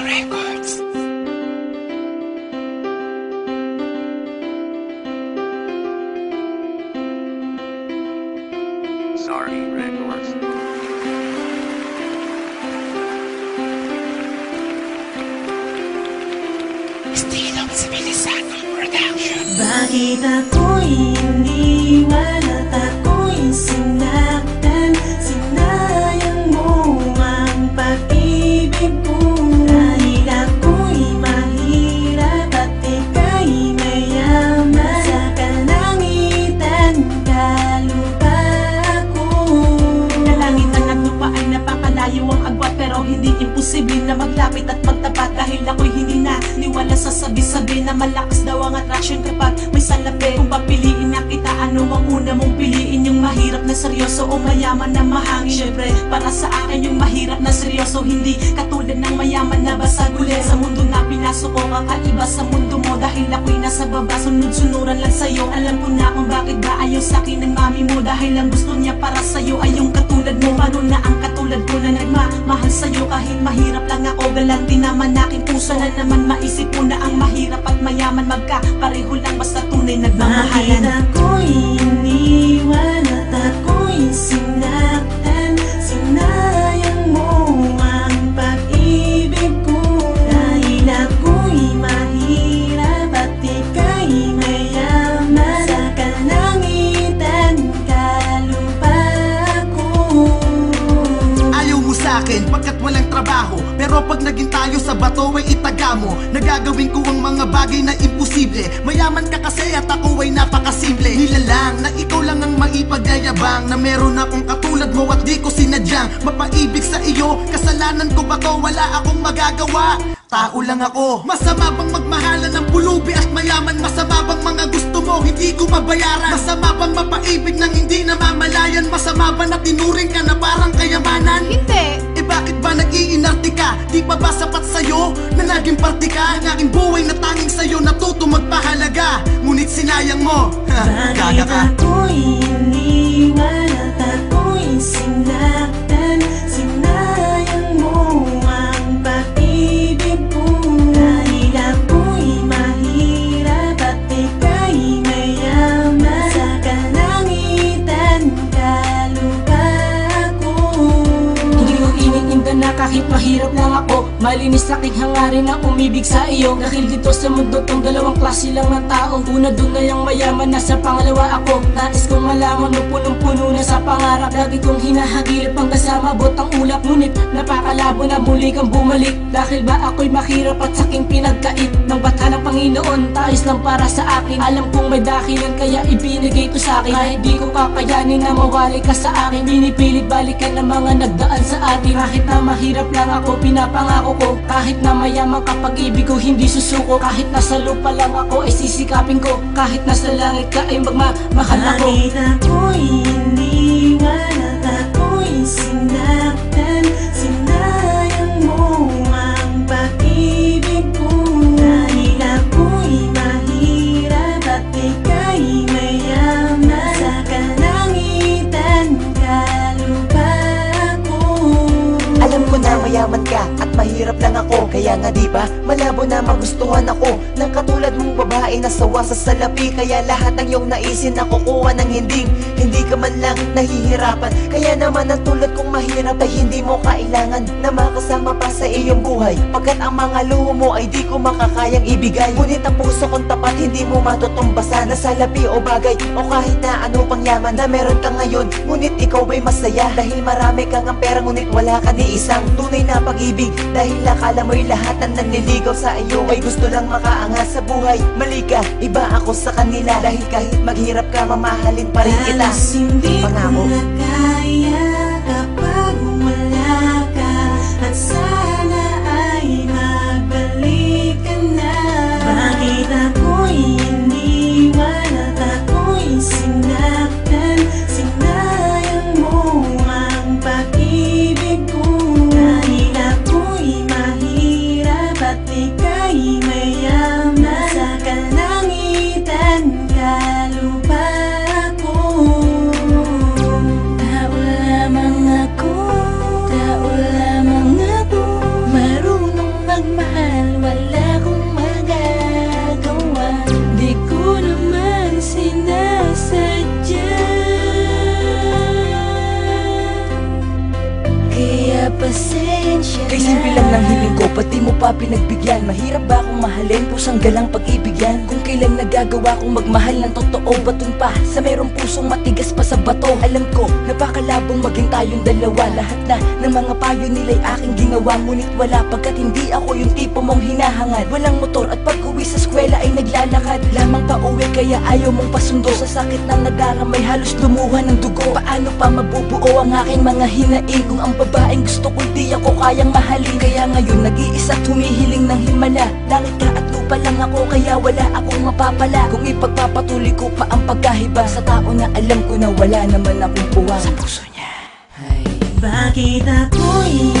Records. Sorry, Records. Estilo Civilizado Production. Bakit ako'y iniwan at ako'y Dahil ako'y hindi na niwala sa sabi-sabi Na malakas daw ang attraction seryoso o mayaman na mahangin. Siyempre, para sa akin yung mahirap na seryoso. Hindi katulad ng mayaman na basag ulit Sa mundo na pinasok ko, kakaiba sa mundo mo. Dahil ako'y nasa baba, sunod-sunuran lang sa'yo. Alam ko na kung bakit ba ayaw sa'kin ng mami mo. Dahil ang gusto niya para sa'yo ay yung katulad mo. Paano na ang katulad ko na nagmamahal sa'yo? Kahit mahirap lang ako, galanti naman aking puso. Na naman maisip mo na ang mahirap at mayaman. Magkapareho lang basta tunay nagmamahalan. ako'y iniwan at ako'y sinaktan Sinayang mo ang pag-ibig ko. Dahil ako'y mahirap at ika'y mayaman. Sa kalangitan kalupa ko. Ayaw mo sa akin pagkat walang trabaho. Pero pag naging tayo sa bato ay itaga mo. Nagagawin ko ang mga bagay na imposible. Mayaman ka kasi at ako ay napakasimple. Nilalang na ikaw lang ang maipagayabang Na meron akong katulad mo at di ko sinadyang. Mapaibig sa iyo, kasalanan ko ba to? Wala akong magagawa. Tao lang ako. Masama bang magmahalan ng pulubi at mayaman? Masama bang mga gusto mo hindi ko mabayaran? Masama bang mapaibig ng hindi namamalayan? Masama ba na tinuring ka na parang kayamanan? Hindi! Eh bakit ba nag-iinarte ka? Di pa ba sapat sa'yo na naging parte ka? Ng aking buhay na tanging sa'yo natuto magpahalaga. Ngunit sinayang mo. Ha, Gaga Bakit ako'y mahirap lang ako Malinis aking hangarin na umibig sa iyo. Dahil dito sa mundo tong dalawang klase lang ng tao. Una doon na yung mayaman na sa pangalawa ako. Nais kong malaman mo punong-puno na sa pangarap. Lagi kong hinahagilap ang kasama botang ulap. Ngunit napakalabo na muli kang bumalik. Dahil ba ako'y mahirap at saking pinagkait Ng bata ng Panginoon? Taos lang para sa akin. Alam kong may dahilan kaya ibinigay to sa akin. Kahit di ko kakayanin na mawali ka sa akin Binipilit balikan ng mga nagdaan sa atin. Kahit na mahirap lang ako pinapangako ko. Kahit na mayaman kapag ibig ko hindi susuko. Kahit nasa lupa lang ako ay sisikapin ko. Kahit nasa langit ka ay magmamahal ako. Bakit ako'y iniwan at mahirap lang ako Kaya nga di ba malabo na magustuhan ako. Ng katulad mong babae na sawa sa salapi Kaya lahat ng iyong naisin na kukuha ng hinding Hindi ka man lang nahihirapan Kaya naman ang tulad kong mahirap ay hindi mo kailangan Na makasama pa sa iyong buhay. Pagkat ang mga luho mo ay di ko makakayang ibigay. Ngunit ang puso kong tapat hindi mo matutumbasan Na salapi o bagay o kahit na ano pang yaman Na meron ka ngayon. Ngunit ikaw ba'y masaya? Dahil marami kang ang pera ngunit wala ka ni isang tunay na pag-ibig. Dahil akala mo'y lahat ng nanliligaw sa iyo Ay gusto lang makaangas sa buhay Mali ka, iba ako sa kanila. Dahil kahit maghirap ka, mamahalin pa rin kita. Halos hindi Pangako. ko na ko, pati mo pa pinagbigyan? Mahirap ba akong mahalin, pusang galang pag-ibigyan. Kung kailan nagagawa kong magmahal ng totoo Batun pa, sa merong pusong matigas pa sa bato. Alam ko, napakalabong maging tayong dalawa. Lahat na ng mga payo nila'y aking ginawa. Ngunit wala pagkat hindi ako yung tipo mong hinahangad. Walang motor at pag uwi sa eskwela ay naglalakad. Lamang pa uwi kaya ayaw mong pasundo. Sa sakit na nadaramay halos lumuha ng dugo. Paano pa mabubuo ang aking mga hinaing? Kung ang babaeng gusto ko di ako kayang mahalin. Kaya ngayon nag-iisa at humihiling ng himala. Langit ka at lupa lang ako kaya wala akong mapapala. Kung ipagpapatuloy ko pa ang pagkahiba Sa tao na alam ko na wala naman akong puwang. Sa puso niya. Bakit ako'y